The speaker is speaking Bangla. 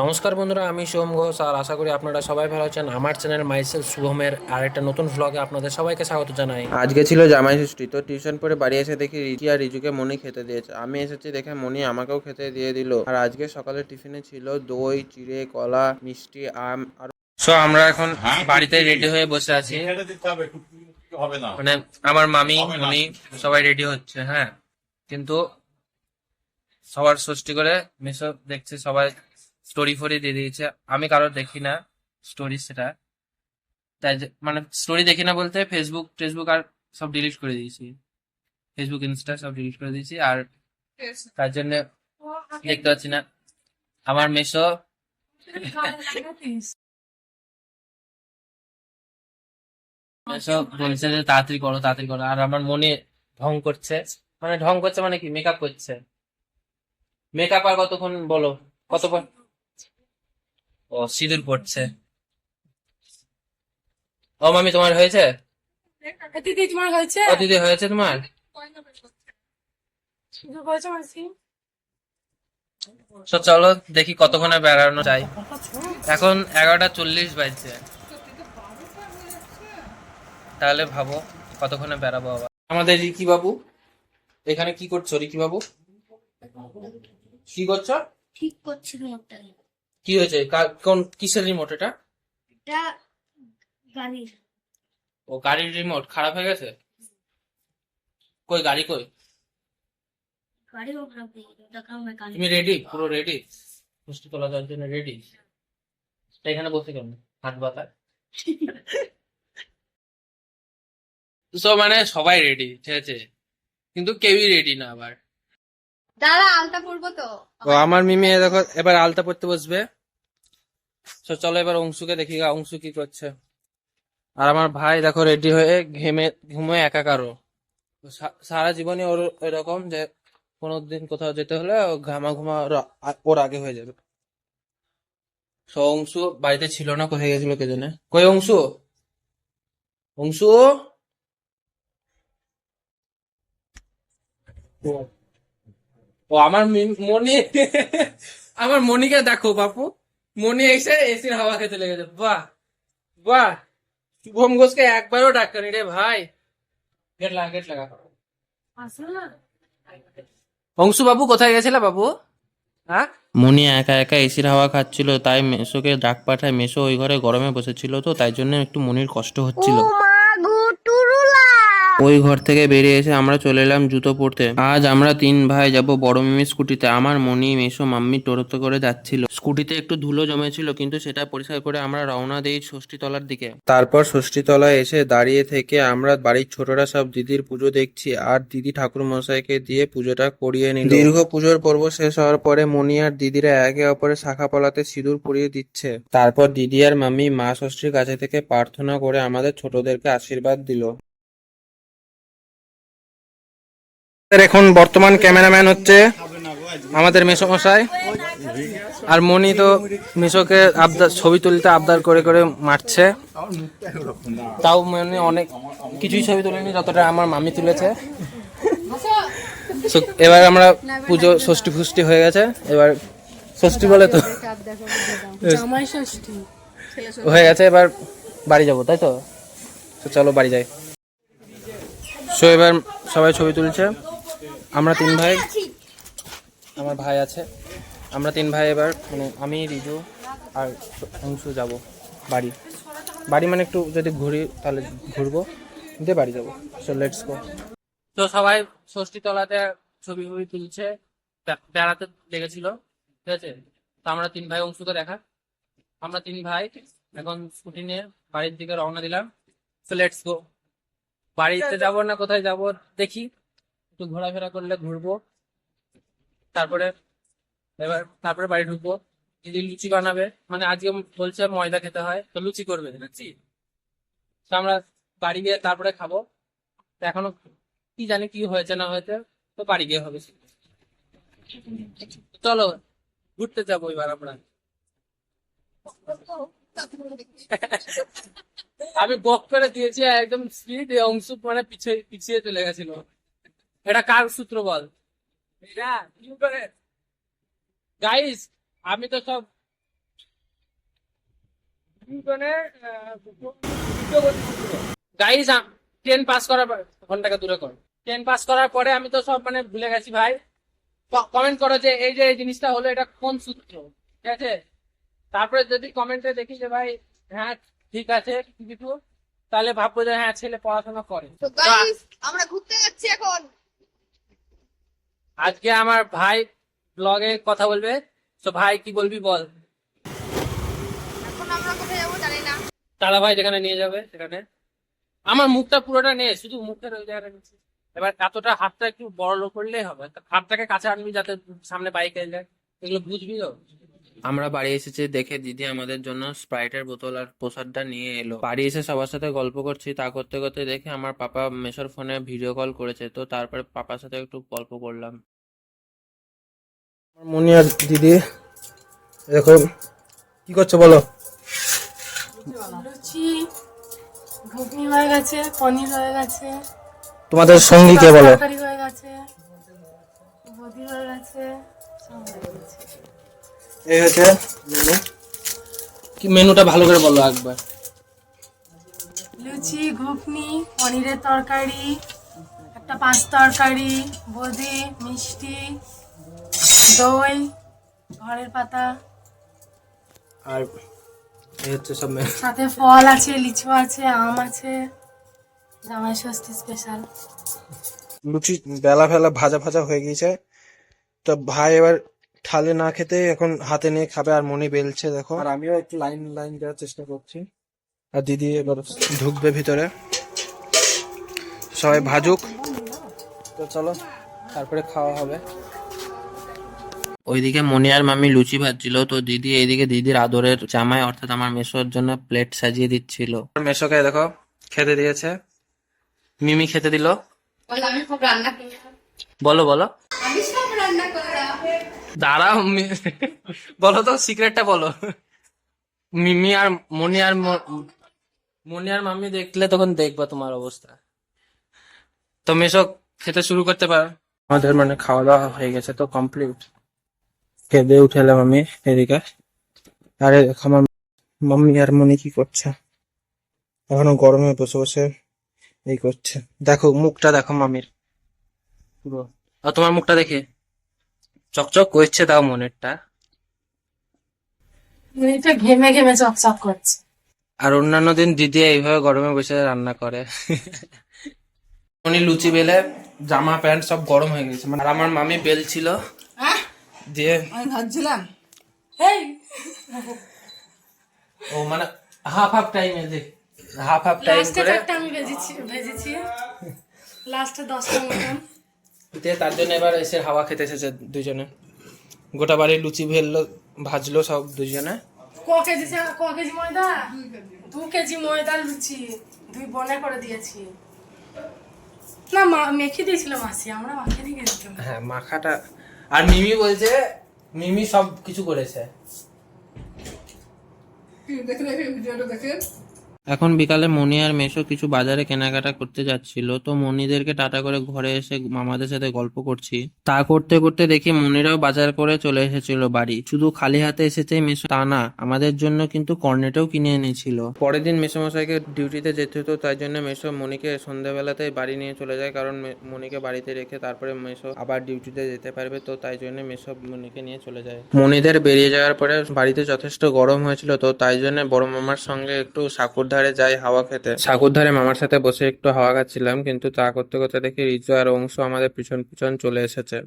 নমস্কার বন্ধুরা আমি সোম ঘোষ আর আশা করি আপনারা সবাই ভালো আছেন। আমার চ্যানেল মাইসেল শুভমের আর একটা নতুন ভ্লগে আপনাদের সবাইকে স্বাগত জানাই। আজকে ছিল জামাই ষষ্ঠী তো টিউশন পরে বাড়ি এসে দেখি রিচি আর রিজুকে মনি খেতে দিয়েছে। আমি এসেছি দেখে মনি আমাকেও খেতে দিয়ে দিল। আর আজকে সকালে টিফিনে ছিল দই চিড়ে কলা মিষ্টি আম আর সো আমরা এখন বাড়িতে রেডি হয়ে বসে আছি। মানে আমার মামি মনি সবাই রেডি হচ্ছে হ্যাঁ। কিন্তু সবার ষষ্ঠী করে মেসো দেখছে সবাই স্টোরি ফোরি দিয়ে দিয়েছে। আমি কারোর দেখি না স্টোরি সেটা। তাই মানে স্টোরি দেখি না বলতে ফেসবুক টেসবুক আর সব ডিলিট করে দিয়েছি। ফেসবুক ইনস্টা সব ডিলিট করে দিয়েছি আর তার জন্য দেখতে পাচ্ছি না। আমার মেসো মেসো বলছে যে তাড়াতাড়ি করো তাড়াতাড়ি করো। আর আমার মনে ঢং করছে। মানে ঢং করছে মানে কি? মেকআপ করছে। মেকআপ আর কতক্ষণ বলো? কতক্ষণ? ও সিঁদুর পড়ছে। ও মামি তোমার হয়েছে? দিদি তোমার হয়েছে? ও দিদি হয়েছে তোমার? তো চলো দেখি কতক্ষণে বেড়ানো যায়। এখন এগারোটা চল্লিশ বাজছে। তাহলে ভাবো কতক্ষণে বেড়াবো আবার। আমাদের রিকি বাবু এখানে কি করছ রিকি বাবু? কি করছ? ঠিক করছি কি হয়েছে? কোন কিসের রিমোট এটা? এটা গাড়ির। ও গাড়ির রিমোট খারাপ হয়ে গেছে? কই গাড়ি কই? তুমি রেডি পুরো রেডি মিষ্টি তোলা দেওয়ার জন্য রেডি এখানে বসে কেন হাত বাতা সো মানে সবাই রেডি ঠিক আছে? কিন্তু কেউই রেডি না আবার। দাঁড়া আলতা পরবো তো। ও আমার মিমি দেখো এবার আলতা পড়তে বসবে। তো চলো এবার অংশুকে দেখি অংশু কি করছে। আর আমার ভাই দেখো রেডি হয়ে ঘেমে ঘুমে একাকারও। সারা জীবনে ওর এরকম যে কোনো দিন কোথাও যেতে হলে ঘামা ঘুমা ওর আগে হয়ে যাবে। তো অংশু বাড়িতে ছিল না কোথায় গেছিল কে জানে কই অংশু? অংশু? ও- আমার মনি আমার মনিকে দেখো বাপু। মনি এসে এসির হাওয়া খেতে লেগে লেগেছে বাহ বাহ। শুভম ঘোষকে একবারও ডাক্তারি রে ভাই। গেট লাগা গেট লাগা। অংশু বাবু কোথায় গেছিলে বাবু? হ্যাঁ? মনি একা একা এসির হাওয়া খাচ্ছিল তাই মেসোকে ডাক পাঠায় মেসো ওই ঘরে গরমে বসেছিল তো তাই জন্য একটু মনির কষ্ট হচ্ছিল। ওই ঘর থেকে বেরিয়ে এসে আমরা চলে এলাম জুতো পরতে। আজ আমরা তিন ভাই যাব বড় মিমি স্কুটিতে। আমার মনি মেসো মাম্মি টোটোতে করে যাচ্ছিল। স্কুটিতে একটু ধুলো জমেছিল, কিন্তু সেটা পরিষ্কার করে আমরা রওনা দেই ষষ্ঠী তলার দিকে। তারপর ষষ্ঠী তলায় এসে দাঁড়িয়ে থেকে আমরা বাড়ির ছোটরা সব দিদির পুজো দেখছি আর দিদি ঠাকুর মশাইকে দিয়ে পুজোটা করিয়ে নিল। দীর্ঘ পুজোর পর্ব শেষ হওয়ার পরে মনি আর দিদিরা একে অপরের শাখা পলাতে সিঁদুর পরিয়ে দিচ্ছে। তারপর দিদি আর মাম্মি মা ষষ্ঠীর কাছে থেকে প্রার্থনা করে আমাদের ছোটদেরকে আশীর্বাদ দিল। এখন বর্তমান ক্যামেরাম্যান হচ্ছে আমাদের মেসো মশাই আর মনি তো মেসোকে আবদার ছবি তুলতে আবদার করে করে মারছে। তাও মনি অনেক কিছুই ছবি তুলেনি যতটা আমার মামি তুলেছে। এবার আমরা পুজো ষষ্ঠী ফুষ্টি হয়ে গেছে। এবার ষষ্ঠী বলে তো হয়ে গেছে এবার বাড়ি যাব তাই তো? তো চলো বাড়ি যাই। সো এবার সবাই ছবি তুলছে। আমরা তিন ভাই। আমার ভাই আছে। আমরা তিন ভাই এবার মানে আমি রিজু আর অংশু যাব বাড়ি। বাড়ি মানে একটু যদি ঘুরি তাহলে ঘুরবো দিয়ে বাড়ি যাব। সো লেটস গো তো সবাই ষষ্ঠী তলাতে ছবি ফবি তুলছে বেড়াতে লেগেছিল ঠিক আছে? তো আমরা তিন ভাই অংশুকে দেখা। আমরা তিন ভাই এখন স্কুটি নিয়ে বাড়ির দিকে রওনা দিলাম। তো লেটস গো বাড়িতে যাব না কোথায় যাব দেখি। একটু ঘোরাফেরা করলে ঘুরবো। তারপরে এবার তারপরে বাড়ি ঢুকবো। দিদি লুচি বানাবে। মানে আজকে বলছে ময়দা খেতে হয়, তো লুচি করবে লুচি তো আমরা বাড়ি গিয়ে তারপরে খাব। এখনও কি জানি কি হয়েছে না হয়েছে, তো বাড়ি গিয়ে হবে। চলো, ঘুরতে যাব এবার আমরা। আমি বক করে দিয়েছি, একদম স্পিড অংশ মানে পিছিয়ে পিছিয়ে চলে গেছিল। এটা কার সূত্র বল? গাইস আমি তো সব গাইস পাস করার পর ফোনটাকে দূরে কর। পাস করার পরে আমি তো সব মানে ভুলে গেছি ভাই। কমেন্ট করো যে এই যে এই জিনিসটা হলো এটা কোন সূত্র? ঠিক আছে? তারপরে যদি কমেন্টে দেখি যে ভাই হ্যাঁ ঠিক আছে কিছু তাহলে ভাববো যে হ্যাঁ ছেলে পড়াশোনা করে। আমরা ঘুরতে যাচ্ছি এখন। আজকে আমার ভাই ব্লগে কথা বলবে। তো ভাই কি বলবি বল? এখন আমরা কোথায় যাব জানি না। দাদা ভাই যেখানে নিয়ে যাবে সেখানে। আমার মুখটা পুরোটা নেই শুধু মুখটা ওই জায়গাটা নিচ্ছি এবার এতটা হাতটা একটু বড় করলেই হবে। হাতটাকে কাছে আনবি যাতে সামনে বাইক এলে এগুলো বুঝবি তো? আমরা বাড়ি এসেছি দেখে দিদি আমাদের জন্য স্প্রাইটের বোতল আর প্রসাদটা নিয়ে এলো। বাড়ি এসে সবার সাথে গল্প করছি তা করতে করতে দেখে আমার পাপা মেশোর ফোনে ভিডিও কল করেছে তো তারপরে পাপার সাথে একটু গল্প করলাম। আমার মনি আর দিদি দেখো কি করছ বলো? ঘুগনি হয়ে গেছে পনির হয়ে গেছে তোমাদের সঙ্গী কে বলো? হয়ে গেছে হয়ে গেছে হয়ে গেছে। এই হচ্ছে মেনু কি মেনুটা ভালো করে বলো একবার। লুচি ঘুগনি পনিরের তরকারি একটা পাঁচ তরকারি বদি মিষ্টি দই ঘরের পাতা। আর এই হচ্ছে সব সাথে ফল আছে লিচু আছে আম আছে জামাই ষষ্ঠী স্পেশাল লুচি বেলা ফেলা ভাজা ভাজা হয়ে গিয়েছে। তো ভাই এবার থালে না খেতে এখন হাতে নিয়ে খাবে আর মনে বেলছে দেখো। আর আমিও একটু লাইন লাইন দেওয়ার চেষ্টা করছি। আর দিদি এবার ঢুকবে ভিতরে। সবাই ভাজুক। তো চলো তারপরে খাওয়া হবে। ওইদিকে মনি আর মামি লুচি ভাজছিল তো দিদি এইদিকে দিদির আদরের জামাই অর্থাৎ আমার মেশোর জন্য প্লেট সাজিয়ে দিচ্ছিল। মেশোকে দেখো খেতে দিয়েছে। মিমি খেতে দিল। বলো বলো। মি- বলো তো সিক্রেটটা বলো। মিমি আর মনি আর মনি আর মামি দেখলে তখন দেখবা তোমার অবস্থা। তো মেশো খেতে শুরু করতে পারো। আমাদের মানে খাওয়া দাওয়া হয়ে গেছে তো কমপ্লিট খেতে উঠে এলাম আমি এদিকে। আরে দেখো আমার মাম্মি আর মনি কি করছে? এখনও গরমে বসে বসে এই করছে। দেখো মুখটা দেখো মামির পুরো আর তোমার মুখটা দেখে। চকচক করছে তাও মনেরটা। এটা ঘেমে ঘেমে চকচক করছে। আর অন্যান্য দিন দিদি এইভাবে গরমে বসে রান্না করে। উনি লুচি বেলে জামা প্যান্ট সব গরম হয়ে গেছে। মানে আমার মামি বেল ছিল। দিয়ে আমি ভাবছিলাম এই ও মানে হাফ হাফ টাইমে যে হাফ হাফ টাইম করে আমি ভেজেছি ভেজেছি। লাস্টে দশটা মতন। দিয়ে তার জন্য এবার এসে হাওয়া খেতে এসেছে দুজনে গোটা বাড়ি লুচি ভেললো ভাজলো সব দুজনে ক কেজি ক কেজি ময়দা? দু কেজি ময়দা লুচি দুই বনে করে দিয়েছি। না মা মেখে দিয়েছিল মাসি আমরা মাখিয়ে দিয়ে গেছিলাম। হ্যাঁ মাখাটা আর মিমি বলছে মিমি সব কিছু করেছে। এখন বিকালে মনি আর মেশো কিছু বাজারে কেনাকাটা করতে যাচ্ছিল, তো মনিদেরকে টাটা করে ঘরে এসে মামাদের সাথে গল্প করছি। তা করতে করতে দেখি মনিরাও বাজার করে চলে এসেছিল বাড়ি। শুধু খালি হাতে এসেছে মেশো তা না, আমাদের জন্য কিন্তু কর্নেটেও কিনে এনেছিল। পরের দিন মেসোমশাইকে ডিউটিতে যেতে হতো, তাই জন্য মেশো মনিকে সন্ধ্যাবেলাতেই বাড়ি নিয়ে চলে যায়, কারণ মনিকে বাড়িতে রেখে তারপরে মেশো আবার ডিউটিতে যেতে পারবে, তো তাই জন্য মেশো মনিকে নিয়ে চলে যায়। মনিদের বেরিয়ে যাওয়ার পরে বাড়িতে যথেষ্ট গরম হয়েছিল, তো তাই জন্য বড় মামার সঙ্গে একটু সাকুর ধারে যাই হাওয়া খেতে। সাগর ধারে মামার সাথে বসে একটু হাওয়া খাচ্ছিলাম, কিন্তু তা করতে করতে দেখি রিজু আর অংশ আমাদের পিছন পিছন চলে এসেছে।